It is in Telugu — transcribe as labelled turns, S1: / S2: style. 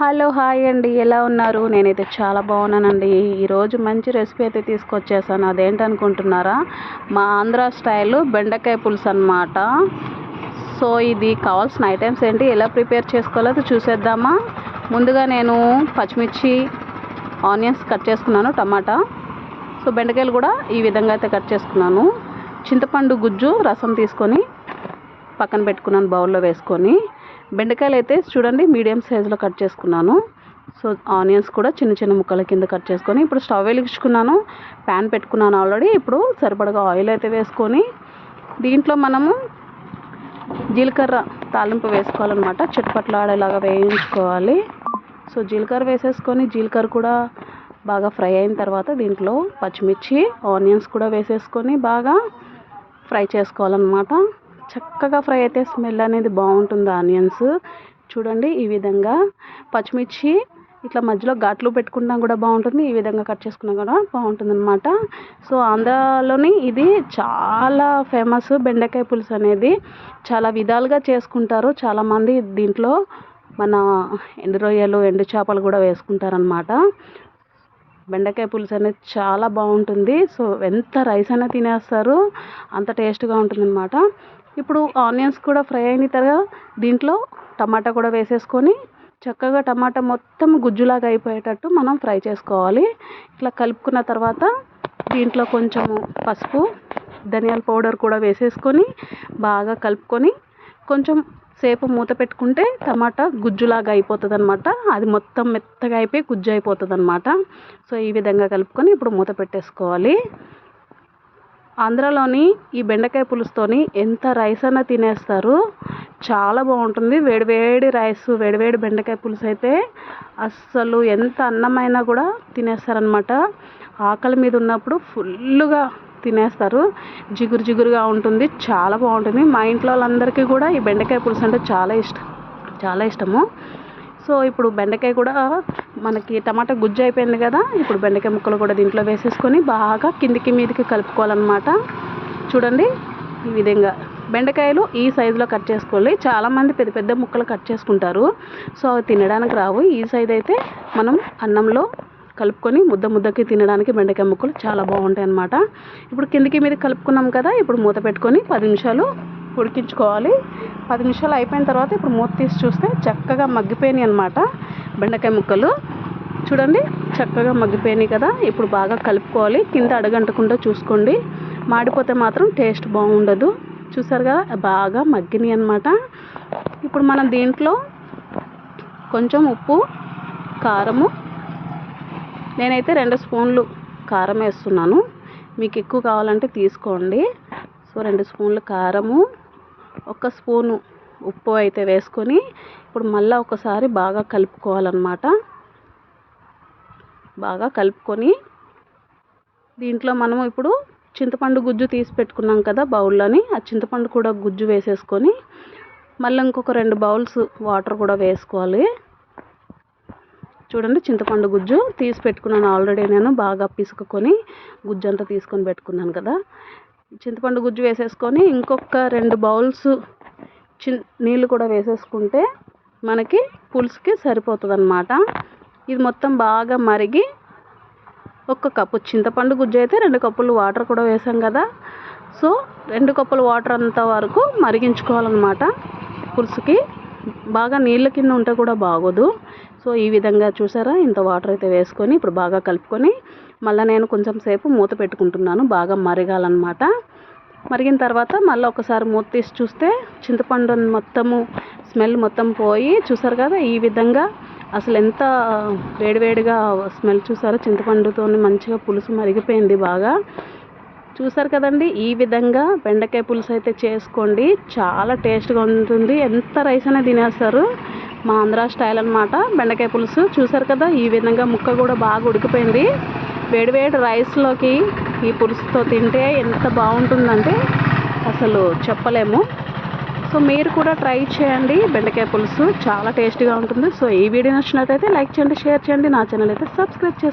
S1: హలో హాయ్ అండి. ఎలా ఉన్నారు? నేనైతే చాలా బాగున్నానండి. ఈరోజు మంచి రెసిపీ అయితే తీసుకొచ్చేసాను. అదేంటనుకుంటున్నారా? మా ఆంధ్ర స్టైల్ బెండకాయ పులుసు అనమాట సో ఇది కావాల్సిన ఐటమ్స్ ఏంటి? ఎలా ప్రిపేర్ చేసుకోవాలో చూసేద్దామా? ముందుగా నేను పచ్చిమిర్చి ఆనియన్స్ కట్ చేసుకున్నాను టమాటా. సో బెండకాయలు కూడా ఈ విధంగా అయితే కట్ చేసుకున్నాను. చింతపండు గుజ్జు రసం తీసుకొని పక్కన పెట్టుకున్నాను బౌల్లో వేసుకొని. బెండకాయలు అయితే చూడండి మీడియం సైజులో కట్ చేసుకున్నాను. సో ఆనియన్స్ కూడా చిన్న చిన్న ముక్కల కింద కట్ చేసుకొని ఇప్పుడు స్టవ్ వెలిగించుకున్నాను. ప్యాన్ పెట్టుకున్నాను ఆల్రెడీ. ఇప్పుడు సరిపడగా ఆయిల్ అయితే వేసుకొని దీంట్లో మనము జీలకర్ర తాలింపు వేసుకోవాలన్నమాట. చిట్పట్లాడేలాగా వేయించుకోవాలి. సో జీలకర్ర వేసేసుకొని జీలకర్ర కూడా బాగా ఫ్రై అయిన తర్వాత దీంట్లో పచ్చిమిర్చి ఆనియన్స్ కూడా వేసేసుకొని బాగా ఫ్రై చేసుకోవాలన్నమాట. చక్కగా ఫ్రై అయితే స్మెల్ అనేది బాగుంటుంది ఆనియన్స్. చూడండి ఈ విధంగా పచ్చిమిర్చి ఇట్లా మధ్యలో ఘాట్లు పెట్టుకున్నా కూడా బాగుంటుంది ఈ విధంగా కట్ చేసుకున్నా కూడా బాగుంటుంది అనమాట సో ఆంధ్రాలోని ఇది చాలా ఫేమస్ బెండకాయ పులుసు అనేది. చాలా విధాలుగా చేసుకుంటారు చాలామంది దీంట్లో మన ఎండు రొయ్యలు ఎండు చేపలు కూడా వేసుకుంటారనమాట బెండకాయ పులుసు అనేది చాలా బాగుంటుంది. సో ఎంత రైస్ అయినా తినేస్తారు అంత టేస్ట్గా ఉంటుందన్నమాట. ఇప్పుడు ఆనియన్స్ కూడా ఫ్రై అయిన తర్వాత దీంట్లో టమాటా కూడా వేసేసుకొని చక్కగా టమాటా మొత్తం గుజ్జులాగా అయిపోయేటట్టు మనం ఫ్రై చేసుకోవాలి. ఇట్లా కలుపుకున్న తర్వాత దీంట్లో కొంచెము పసుపు ధనియాల పౌడర్ కూడా వేసేసుకొని బాగా కలుపుకొని కొంచెం సేపు మూత పెట్టుకుంటే టమాటా గుజ్జులాగా అయిపోతుంది అనమాట అది మొత్తం మెత్తగా అయిపోయి గుజ్జు అయిపోతుంది అనమాట సో ఈ విధంగా కలుపుకొని ఇప్పుడు మూత పెట్టేసుకోవాలి. ఆంధ్రాలోని ఈ బెండకాయ పులుసుతోని ఎంత రైస్ అన్నా తినేస్తారు. చాలా బాగుంటుంది. వేడివేడి రైస్ వేడివేడి బెండకాయ పులుసు అయితే అస్సలు ఎంత అన్నమైనా కూడా తినేస్తారనమాట ఆకలి మీద ఉన్నప్పుడు ఫుల్గా తినేస్తారు. జిగురు జిగురుగా ఉంటుంది. చాలా బాగుంటుంది. మా ఇంట్లో వాళ్ళందరికీ కూడా ఈ బెండకాయ పులుసు అంటే చాలా ఇష్టం. చాలా ఇష్టము. సో ఇప్పుడు బెండకాయ కూడా మనకి టమాటా గుజ్జు అయిపోయింది కదా ఇప్పుడు బెండకాయ ముక్కలు కూడా దీంట్లో వేసేసుకొని బాగా కిందికి మీదికి కలుపుకోవాలన్నమాట. చూడండి ఈ విధంగా. బెండకాయలు ఈ సైజులో కట్ చేసుకోవాలి. చాలామంది పెద్ద పెద్ద ముక్కలు కట్ చేసుకుంటారు. సో అవి తినడానికి రావు. ఈ సైజ్ అయితే మనం అన్నంలో కలుపుకొని ముద్ద ముద్దకి తినడానికి బెండకాయ ముక్కలు చాలా బాగుంటాయి అన్నమాట. ఇప్పుడు కిందికి మీద కలుపుకున్నాం కదా ఇప్పుడు మూత పెట్టుకొని పది నిమిషాలు ఉడికించుకోవాలి. పది నిమిషాలు అయిపోయిన తర్వాత ఇప్పుడు మూత తీసి చూస్తే చక్కగా మగ్గిపోయినాయి అనమాట బెండకాయ ముక్కలు. చూడండి చక్కగా మగ్గిపోయినాయి కదా. ఇప్పుడు బాగా కలుపుకోవాలి. కింద అడగంటకుండా చూసుకోండి. మాడిపోతే మాత్రం టేస్ట్ బాగుండదు. చూసారు కదా బాగా మగ్గినాయి అనమాట ఇప్పుడు మనం దీంట్లో కొంచెం ఉప్పు కారము. నేనైతే రెండు స్పూన్లు కారం వేస్తున్నాను. మీకు ఎక్కువ కావాలంటే తీసుకోండి. సో రెండు స్పూన్లు కారము. ఒక స్పూను ఉప్పు అయితే వేసుకొని ఇప్పుడు మళ్ళీ ఒకసారి బాగా కలుపుకోవాలన్నమాట. బాగా కలుపుకొని దీంట్లో మనం ఇప్పుడు చింతపండు గుజ్జు తీసి పెట్టుకున్నాం కదా బౌల్లోని ఆ చింతపండు కూడా గుజ్జు వేసేసుకొని మళ్ళీ ఇంకొక రెండు బౌల్స్ వాటర్ కూడా వేసుకోవాలి. చూడండి చింతపండు గుజ్జు తీసి పెట్టుకున్నాను. ఆల్రెడీ నేను బాగా పిసుకొని గుజ్జు అంతా తీసుకొని పెట్టుకున్నాను కదా. చింతపండు గుజ్జు వేసేసుకొని ఇంకొక రెండు బౌల్స్ చిన్ నీళ్ళు కూడా వేసేసుకుంటే మనకి పులుసుకి సరిపోతుంది అనమాట ఇది మొత్తం బాగా మరిగి ఒక కప్పు చింతపండు గుజ్జు అయితే రెండు కప్పులు వాటర్ కూడా వేసాం కదా. సో రెండు కప్పులు వాటర్ అంత వరకు మరిగించుకోవాలన్నమాట పులుసుకి. బాగా నీళ్ళ కింద ఉంటే కూడా బాగోదు. సో ఈ విధంగా చూసారా? ఇంత వాటర్ అయితే వేసుకొని ఇప్పుడు బాగా కలుపుకొని మళ్ళీ నేను కొంచెం సేపు మూత పెట్టుకుంటున్నాను. బాగా మరగాలన్నమాట. మరిగిన తర్వాత మళ్ళీ ఒకసారి మూత తీసి చూస్తే చింతపండు మొత్తము స్మెల్ మొత్తం పోయి చూసారు కదా ఈ విధంగా అసలు ఎంత వేడివేడిగా స్మెల్ చూసారో? చింతపండుతో మంచిగా పులుసు మరిగిపోయింది బాగా. చూసారు కదండి? ఈ విధంగా బెండకాయ పులుసు అయితే చేసుకోండి. చాలా టేస్ట్గా ఉంటుంది. ఎంత రైస్ అయినా తినేస్తారు. మా ఆంధ్ర స్టైల్ అనమాట బెండకాయ పులుసు. చూసారు కదా ఈ విధంగా ముక్క కూడా బాగా ఉడికిపోయింది. వేడివేడి రైస్లోకి ఈ పులుసుతో తింటే ఎంత బాగుంటుందంటే అసలు చెప్పలేము. సో మీరు కూడా ట్రై చేయండి బెండకాయ పులుసు. చాలా టేస్టీగా ఉంటుంది. సో ఈ వీడియో నచ్చినట్టయితే లైక్ చేయండి షేర్ చేయండి. నా ఛానల్ అయితే సబ్స్క్రైబ్ చేసుకోండి